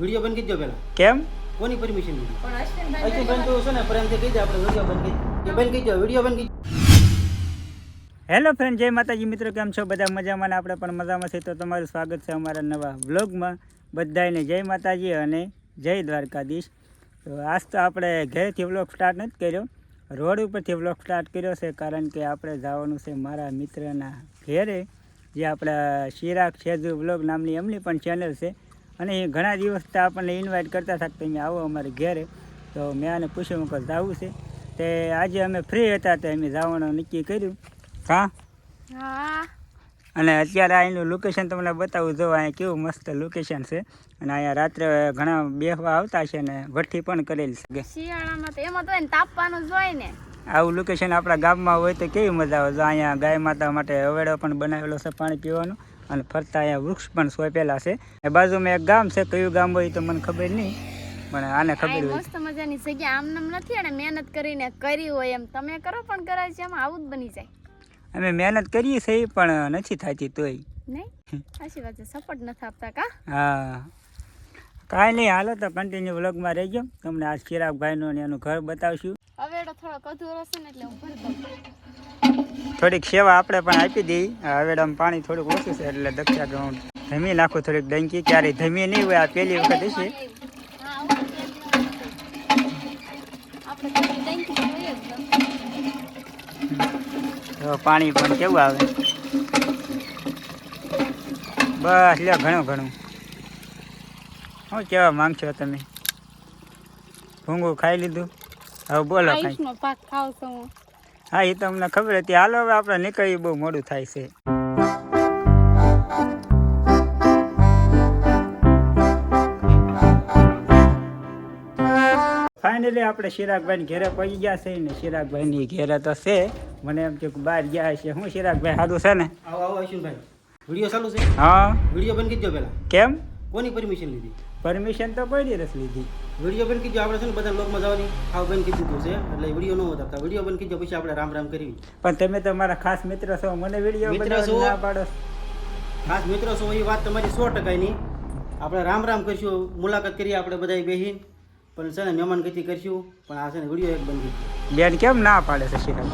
Video બંધ કરી દો પહેલા. કેમ? કોની પરમિશન લીધી? પણ અશ્વિનભાઈ અશ્વિનભાઈ તો છે ને પ્રેમથી કહી દે આપણે વીડિયો બંધ કરી બંધ કરી દો વીડિયો બંધ કરી હેલો ફ્રેન્ડ જય માતાજી. મિત્રો કેમ છો? બધા મજામાં આપણે પણ મજામાં છે તો તમારું સ્વાગત છે અમારા નવા વ્લોગમાં. બધાને જય માતાજી અને જય દ્વારકાધીશ. તો આજ તો આપણે ઘરેથી વ્લોગ સ્ટાર્ટ નથી કર્યો. રોડ ઉપરથી વ્લોગ સ્ટાર્ટ કર્યો છે કારણ કે આપણે જવાનું છે મારા મિત્રના ઘેરે. જે આપણા શિરાગ શેજુ વ્લોગ નામની એમની પણ ચેનલ છે. અને એ ઘણા દિવસથી આપણને ઇન્વાઇટ કરતા હતા કે તમે આવો અમારે ઘેરે. તો મેં આને પૂછ્યું કે જવું છે? તે આજે અમે ફ્રી હતા તો અમે જવાનું નક્કી કર્યું. હા? અને અત્યારે અહીંનું લોકેશન તમને બતાવું જો અહીંયા કેવું મસ્ત લોકેશન છે. અને અહીંયા રાત્રે ઘણા બેહવા આવતા છે ને ભઠ્ઠી પણ કરેલી છે. શિયાળામાં તો એમાં તો તાપવાનું જ હોય ને. આવું લોકેશન આપણા ગામમાં હોય તો કેવી મજા આવે. જો અહીંયા ગાય માતા માટે અવેડો પણ બનાવેલો છે પાણી પીવાનું. અને ફરતા અહીંયા વૃક્ષ પણ સોંપેલા છે. એ બાજુમાં એક ગામ છે કયું ગામ હોય તો મને ખબર નહીં પણ આને ખબર હોય. મસ્ત મજાની જગ્યા આમ નામ નથી અને મહેનત કરીને કરી હોય એમ. તમે કરો પણ કરાય છે એમાં આવું જ બની જાય. અમે મહેનત કરીએ છીએ પણ નથી થતી તોય. નહીં? સાચી વાત છે સપોર્ટ નથી આપતા કા? હા. કાંઈ નહીં હાલો તો કન્ટિન્યુ વ્લોગમાં રહેજો. તમને આ ચિરાગભાઈનું અને એનું ઘર બતાવશું. હવે થોડોક અધૂરો છે ને એટલે હું ભરી દઉં થોડીક સેવા આપણે પણ આપી દઈ. હવેડામાં પાણી થોડુંક ઓછું છે એટલે દક્ષા ગ્રાઉન્ડ ધમી નાખું થોડીક ડંકી. ક્યારેય ધમી નહીં હોય આ પહેલી વખત હશે. પાણી પણ કેવું આવે? બસ લ્યો ઘણું ઘણું. શું કહેવા માંગશો તમે? ભૂંગું ખાઈ લીધું? હવે બોલો કાંઈ. પાક ખાવ છું હું. હા એ તમને ખબર હતી. હાલો હવે આપણે નીકળીએ બહુ મોડું થાય છે. ફાઇનલી આપણે શિરાગભાઈ ઘેરે પહોંચી ગયા છે ને ચિરાગભાઈની ઘેરે તો છે. મને એમ કે બહાર ગયા છે હું શિરાગભાઈ સારું છે ને? આવો આવો અશ્વિનભાઈ. વીડિયો ચાલુ છે? હા. વીડિયો બંધ કરી દો પેલા કેમ? કોની પરમિશન લીધી? પરમિશન તો કોઈ દિવસ લીધી. વીડિયો બંધ કીધું આપણે છે ને બધા લોકમાં જવાની. આવ બંધ કીધું તું છે એટલે વીડિયો ન ઉતારતા વીડિયો બંધ કીધું પછી આપણે રામ રામ કરી પણ તમે તો મારા ખાસ મિત્ર છો મને વીડિયો મિત્ર છો? ના પાડો. ખાસ મિત્રો છો એ વાત તમારી સો ટકાની. આપણે રામ રામ કરીશું મુલાકાત કરીએ આપણે બધા બેહીન. પણ છે ને મહેમાન ગતિ કરશું પણ આ છે ને વીડિયો એક બંધ કરી બેન કેમ ના પાડે છે ચિરાગ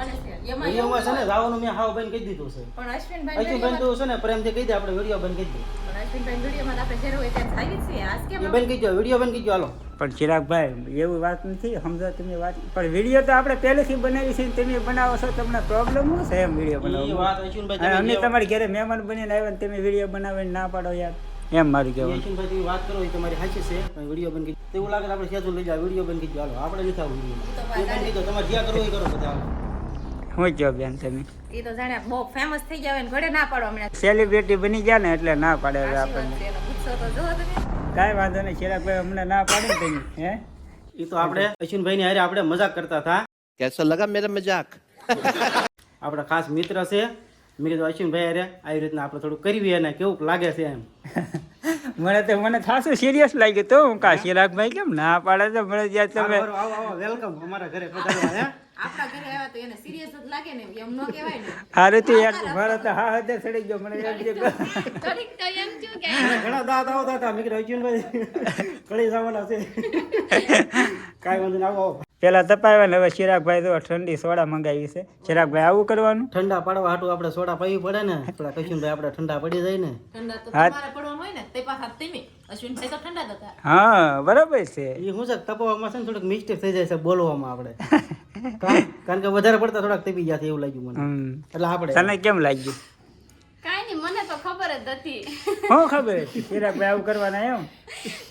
વિડીયોમાં છે. ને જવાનું મેં હાવ બંધ કહી દીધું છે. પણ અશ્વિનભાઈ અશ્વિનભાઈ તો છે ને પ્રેમથી કહી દે આપણે વીડિયો બંધ કહી દે પણ અશ્વિનભાઈ વિડીયોમાં આપણે જરૂર હોય તેમ થાય છે. આજ કેમ બંધ કરી દો વીડિયો બંધ કરી દો હાલો. પણ ચિરાગભાઈ એવી વાત નથી સમજો તમે વાત. પણ વીડિયો તો આપણે પહેલેથી બનાવી છે તમે બનાવો છો તમને પ્રોબ્લેમ શું છે એમ વીડિયો બનાવો બનાવવાનો વાત અશ્વિનભાઈ અમે તમારી ઘરે મહેમાન બનીને આવ્યા ને તમે વીડિયો બનાવીને ના પાડો યાર. એમ મારું કહેવાનું. અશ્વિનભાઈ તમે વાત કરો એ તમારી સાચી છે પણ વીડિયો બંધ કરી એવું લાગે આપણે સેજુ લઈ જાવ વીડિયો બંધ કરી હાલો. આપણે નથી આવું વીડિયો બંધ કરી તમારે જ્યાં કરવું એ કરો બધા હાલો. શું બેન તમે? સેલિબ્રિટી બની ગયા ને એટલે ના પાડે આપણને. કઈ વાંધો નહીં ચિરાગભાઈ અમને ના પાડે ને તમે હે? એ તો આપણે અશ્વિનભાઈ ની હારે આપણે મજાક કરતા હતા. કેસર લગા મેરા મજાક? આપણા ખાસ મિત્ર છે. મેં કીધું અશ્વિનભાઈ અરે આવી રીતના આપણે થોડું કરીએ એને કેવું લાગે છે એમ. મને તો મને ખાસું સિરિયસ લાગ્યું તો હું કા ચિરાગભાઈ કેમ ના પાડે છે? મને જ્યાં તમે આવો, આવો આવો વેલકમ અમારા ઘરે પધારવા હે? આપણા ઘરે આવ્યા તો એને સિરિયસ જ લાગે ને એમ ન કહેવાય ને. હારે તો યાર હા હાથે ચડી ગયો મને એમ છે કે થોડીક તો એમ થયું કે ઘણા દાદા આવતા હતા મેં કીધું અશ્વિનભાઈ કળી જવાના છે. કાંઈ વાંધો આવો. પેલા તપાવ્યા ને હવે ચિરાગભાઈ તો ઠંડી સોડા મંગાવી છે. ચિરાગભાઈ આવું કરવાનું? ઠંડા પાડવા હાટું આપણે સોડા પાવી પડે ને આપણા કશુનભાઈ આપણે ઠંડા પડી જાય ને. ઠંડા તો હા. તમારે પડવાનું હોય ને તે પાછા તમે અશ્વિનભાઈ તો ઠંડા હતા. હા બરાબર છે. એ શું છે તપવામાં છે ને થોડુંક મિસ્ટેક થઈ જાય છે બોલવામાં આપણે. કારણ કે વધારે પડતા થોડાક તપી ગયા એવું લાગ્યું મને. હમ. એટલે આપણે તને કેમ લાગ્યું? ખબર જ હતી. હું ખબર? ચિરાગભાઈ આવું કરવાના એમ?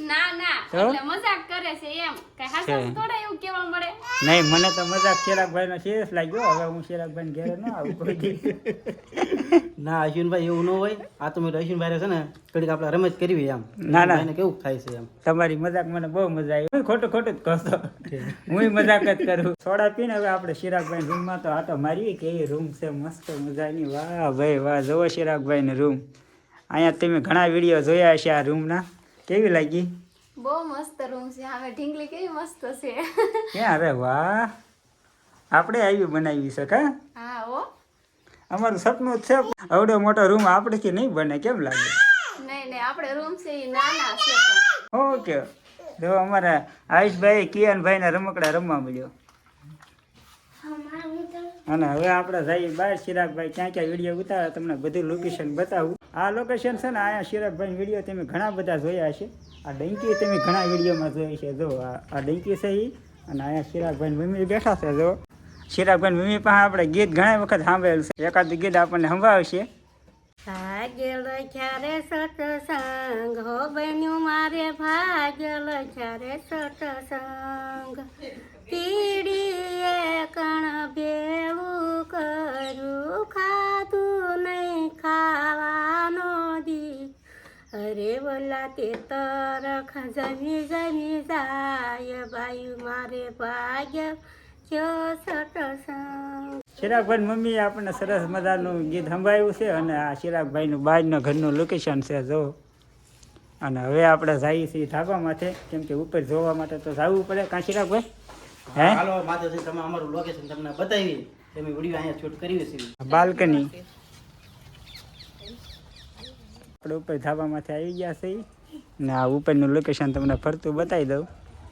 ના ના એટલે મજાક કરે છે એમ. કઈ હાસા. થોડા એવું કેવા મળે? નહીં મને તો મજાક ચિરાગભાઈ નો સિરિયસ લાગ્યો. હવે હું ચિરાગભાઈ ઘેર ના આવું કોઈ ના અશ્વિનભાઈ એવું ન હોય. આ તો મેં અશ્વિનભાઈ છે ને કડીક આપણે રમત કરવી એમ. ના, ના. એને કેવું થાય છે એમ? તમારી મજાક મને બહુ મજા આવી. ખોટું ખોટું જ કહો હું મજાક જ કરું. સોડા પીને હવે આપણે ચિરાગભાઈ રૂમમાં તો આટો મારીએ કે એ રૂમ છે મસ્ત મજાની. વાહ ભાઈ વાહ. જોવો ચિરાગભાઈ રૂમ. અહીંયા તમે ઘણા વીડિયો જોયા હશે આ રૂમના. કેવી લાગી? બહુ મસ્ત રૂમ છે. હવે ઢીંગલી કેવી મસ્ત છે. ક્યાં અરે વાહ. આપણે આવી બનાવી શકા કા? હા ઓ અમારું સપનું જ છે. આવડો મોટો રૂમ આપણેથી નહીં બને? કેમ લાગે? નહીં નહીં. આપણે રૂમ છે એ નાના છે પણ. કે જો અમારા આયુષભાઈ, કિયાનભાઈના રમકડા રમવા મળ્યો. અને હવે આપણે જઈએ બહાર. ચિરાગભાઈ ક્યાં ક્યાં વીડિયો ઉતારે તમને બધું લોકેશન બતાવું. આ લોકેશન છે ને, અહીંયા ચિરાગભાઈ વીડિયો તમે ઘણા બધા જોયા હશે. આ ડંકી તમે ઘણા વિડીયોમાં જોઈ છે. જો, આ ડંકી છે એ અને અહીંયા ચિરાગભાઈ મમ્મી બેઠા છે, જો. ચિરાગભાઈ મમ્મી પાસે આપણે ગીત ઘણા વખત સાંભળેલું છે. એકાદ ગીત આપણને સંભળાવશે ભાગ્યલ ક્યારે સતસંગ હો બન્યું મારે ભાગ્યલ ક્યારે સતસંગ પીડીએ કણ ભેળું કર્યું, ખાધું નહીં ખાવાનો દી. અરે બોલા તે તરખ જમી જમી જાય બાયુ મારે ભાગ્ય કયો સતસંગ ચિરાગભાઈ મમ્મી આપણને સરસ મજાનું ગીત સંભળાવ્યું છે અને આ ચિરાગભાઈનું બાજના ઘરનું લોકેશન છે જો. અને હવે આપણે જઈએ છીએ ધાબા માથે કેમ કે ઉપર જોવા માટે તો જવું પડે. કાં ચિરાગભાઈ હે? હાલો માધવસિંહ તમે અમારું લોકેશન તમને બતાવી. તમે વીડિયો અહીંયા શૂટ કર્યું છે બાલ્કની. આપણે ઉપર ધાબામાંથી આવી ગયા છીએ. ને આ ઉપરનું લોકેશન તમને ફરતું બતાવી દઉં.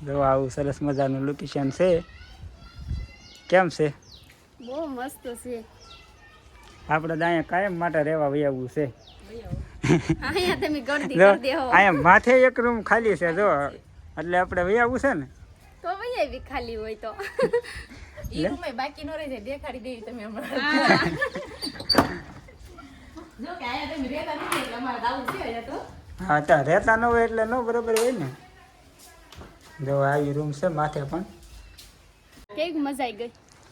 જો આવું સરસ મજાનું લોકેશન છે. કેમ છે? બહુ મસ્ત છે. આપણે તો અહીંયા કાયમ માટે રહેવા વયાવું છે. અહીંયા તમે ગળદી કરી દેહો. અહીંયા માથે એક રૂમ ખાલી છે જો. એટલે આપણે વયાવું છે ને? તો બી ખાલી હોય તો. ઈ રૂમે બાકી ન રહી છે દેખાડી દેવી તમે હમણાં જો કે આયા તમે રહેતા નથી એટલે અમારે તો આવું છે અહીંયા તો. હા ત્યાં રહેતા ન હોય એટલે ન બરોબર હોય ને. જો આવી રૂમ છે માથે પણ. કેવી મજા આવી ગઈ?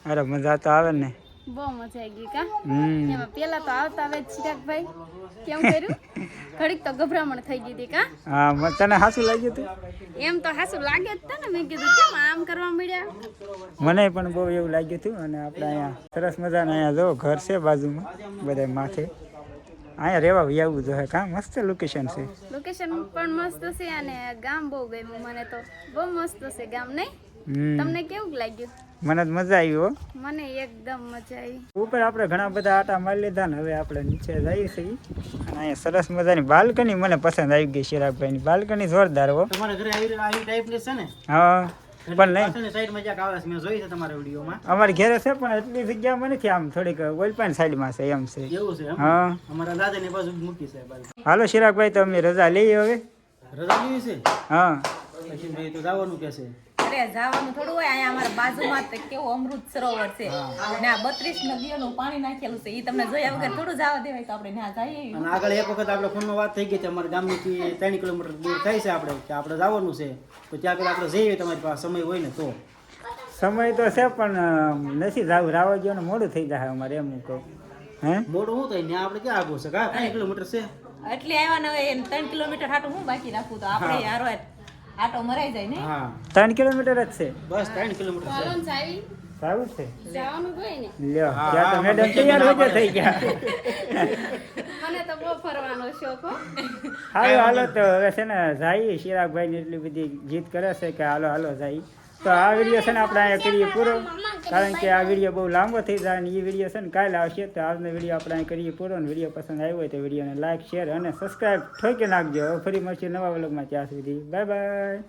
અરે મજા તો આવે ને? બહુ મજા આવી ગઈ કા? એમાં પેલા તો આવતા આવે ચિરાગભાઈ. કેમ કર્યું? ઘડીક તો ગભરામણ થઈ ગઈ હતી કા? હા તને સાચું લાગ્યું હતું? એમ તો હાસું લાગે જ ને મેં કીધું કેમ આમ કરવા મળ્યા મને પણ બહુ એવું લાગ્યું હતું અને આપણે અહીંયા સરસ મજાના અહીંયા જો ઘર છે બાજુમાં બધા માથે. અહીંયા રહેવા વ્યાવું જોઈએ કા? મસ્ત લોકેશન છે. લોકેશન પણ મસ્ત છે અને ગામ બહુ ગમ્યું મને તો. બહુ મસ્ત છે ગામ નહીં? તમને કેવું લાગ્યું? મને તો મજા આવી હો. મને એકદમ મજા આવી. ઉપર આપણે ઘણા બધા આટા મારી લીધા ને હવે આપણે નીચે જઈએ છીએ. અને અહીંયા સરસ મજાની બાલ્કની મને પસંદ આવી ગઈ શિરાગભાઈની બાલ્કની જોરદાર હો. તમારા ઘરે આવી આવી ટાઈપની છે ને? હા પણ નહીં. પાછળની સાઈડમાં આવે છે મેં જોઈ છે તમારા વિડીયોમાં. અમારી ઘરે છે પણ એટલી જગ્યા મને નથી આમ થોડીક ઓલપાન સાઈડમાં છે એમ છે. એવું છે એમ? હા. અમારા દાદાની બાજુ મૂકી છે હાલો શિરાગભાઈ તો અમે રજા લઈએ હવે. રજા લેવી છે? હા. પછી તો જવાનું કે છે. અરે જવાનું થોડું હોય અહીંયા અમારા બાજુમાં તો કેવું અમૃત સરોવર છે. અને આ બત્રીસ નદીઓનું પાણી નાખેલું છે. એ તમને જોયા વગર થોડું જવા દેવાય તો આપણે ત્યાં જઈએ અને આગળ એક વખત આપણે ફોનમાં વાત થઈ ગઈ છે અમારા ગામથી ત્રણ કિલોમીટર દૂર થાય છે આપણે કે આપણે જવાનું છે. તો ત્યાં આગળ આપણે જઈએ તમારી પાસે સમય હોય ને તો. સમય તો છે પણ નથી જવું રાવા ગયો મોડું થઈ જાય અમારે એમ કહું હે? મોડું હું થાય? ત્યાં આપણે ક્યાં આગળ છે? કા ત્રણ કિલોમીટર છે? એટલે આવ્યા ને હવે ત્રણ કિલોમીટર હાટું હું બાકી રાખું? તો આપણે હારો આટો મરાઈ જાય ને? હા. ત્રણ કિલોમીટર જ છે. બસ ત્રણ કિલોમીટર છે. સારું છે. જવાનું હોય ને? લ્યો ત્યાં તો હા, મેડમ તૈયાર થઈ ગયા. મને તો બહુ ફરવાનો શોખ હાલો હાલો તો હવે છે ને જાય શિરાગભાઈ ની એટલી બધી જીત કરે છે કે હાલો હાલો જાય તો આ વીડિયો છે ને આપણે અહીંયા કરીએ પૂરો. કારણ કે આ વીડિયો બહુ લાંબો થઈ જાય અને એ વીડિયો છે ને કાલે આવશે તો આજનો વીડિયો આપણે અહીં કરીએ પૂરો. ને વીડિયો પસંદ આવ્યો હોય તો વિડીયોને લાઈક શેર અને સબસ્ક્રાઈબ ઠોકી નાખજો. ફરી મળશે નવા વ્લોગમાં ત્યાં સુધી. Bye bye.